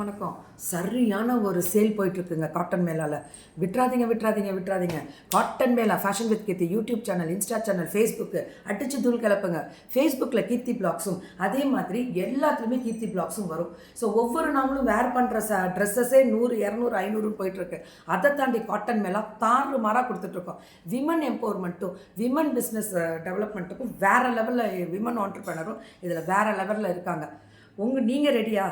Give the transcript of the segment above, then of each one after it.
வணக்கம் சரியான ஒரு சேல் போயிட்டுருக்குங்க காட்டன் மேலால். விட்றாதீங்க விட்றாதீங்க விட்றாதீங்க cotton mela fashion with Keerthi YouTube channel insta channel Facebook அடிச்சு தூள் கிளப்புங்க ஃபேஸ்புக்கில் கீர்த்தி பிளாக்ஸும் அதே மாதிரி எல்லாத்துலேயுமே கீர்த்தி பிளாக்ஸும் வரும். ஸோ ஒவ்வொரு நாமளும் வேர் பண்ணுற ச ட்ரெஸ்ஸஸே நூறு இரநூறு ஐநூறுன்னு போயிட்டுருக்கு. அதை தாண்டி காட்டன் மேலா தாறு மாறாக கொடுத்துட்ருக்கோம் விமன் எம்பவர்மெண்ட்டும் விமன் பிஸ்னஸ் டெவலப்மெண்ட்டுக்கும் வேறு லெவலில் விமன் ஆண்டர்பிரனரும் இதில் வேறு லெவலில் இருக்காங்க. உங்கள் நீங்கள் ரெடியா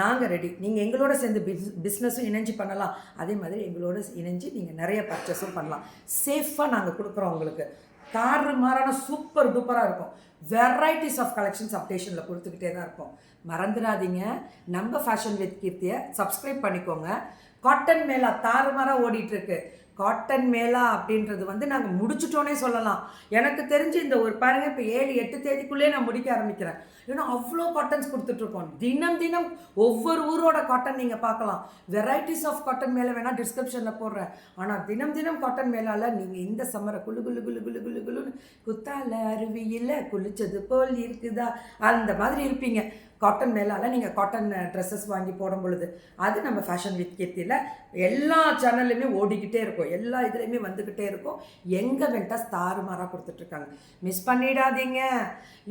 நாங்கள் ரெடி நீங்கள் எங்களோட சேர்ந்து பிஸ் பிஸ்னஸும் இணைஞ்சு பண்ணலாம். அதே மாதிரி எங்களோட இணைஞ்சு நீங்கள் நிறைய பர்ச்சேஸும் பண்ணலாம். சேஃபாக நாங்கள் கொடுக்குறோம் உங்களுக்கு. தாறு மாறான சூப்பர் டூப்பராக இருக்கும். வெரைட்டிஸ் ஆஃப் கலெக்ஷன்ஸ் அப்டேஷனில் கொடுத்துக்கிட்டே தான் இருப்போம் மறந்துடாதீங்க. நம்ம ஃபேஷன் வித் கீர்த்தியை சப்ஸ்கிரைப் பண்ணிக்கோங்க. காட்டன் மேலா தாறுமாறாக ஓடிட்டுருக்கு. காட்டன் மேலா அப்படின்றது வந்து நாங்கள் முடிச்சிட்டோன்னே சொல்லலாம். எனக்கு தெரிஞ்சு இந்த ஒரு பாருங்கள் இப்போ ஏழு எட்டு தேதிக்குள்ளே நான் முடிக்க ஆரம்பிக்கிறேன். ஏன்னா அவ்வளோ காட்டன்ஸ் கொடுத்துட்ருக்கோம் தினம் தினம் ஒவ்வொரு ஊரோட காட்டன் நீங்கள் பார்க்கலாம். வெரைட்டிஸ் ஆஃப் காட்டன் மேலே வேணால் டிஸ்கிரிப்ஷனில் போடுறேன். ஆனால் தினம் தினம் காட்டன் மேலால் நீங்கள் இந்த சம்மரை குழு குழு குழு குழு குழு குழுன்னு குத்தால அருவியில் பிடிச்சது போல் இருக்குதா? அந்த மாதிரி இருப்பீங்க. காட்டன் மேலால் நீங்கள் காட்டன் ட்ரெஸ்ஸஸ் வாங்கி போடும் பொழுது அது நம்ம ஃபேஷன் வித் கீர்த்தியில் எல்லா சேனல்லையுமே ஓடிக்கிட்டே இருக்கும். எல்லா இதுலேயுமே வந்துக்கிட்டே இருக்கும். எங்கே வெண்டாஸ் தாறுமாறாக கொடுத்துட்ருக்காங்க. மிஸ் பண்ணிடாதீங்க.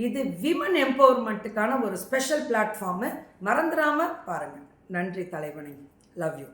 இது விமன் எம்பவர்மெண்ட்டுக்கான ஒரு ஸ்பெஷல் பிளாட்ஃபார்மு மறந்துடாமல் பாருங்கள் நன்றி தலைவனை. Love you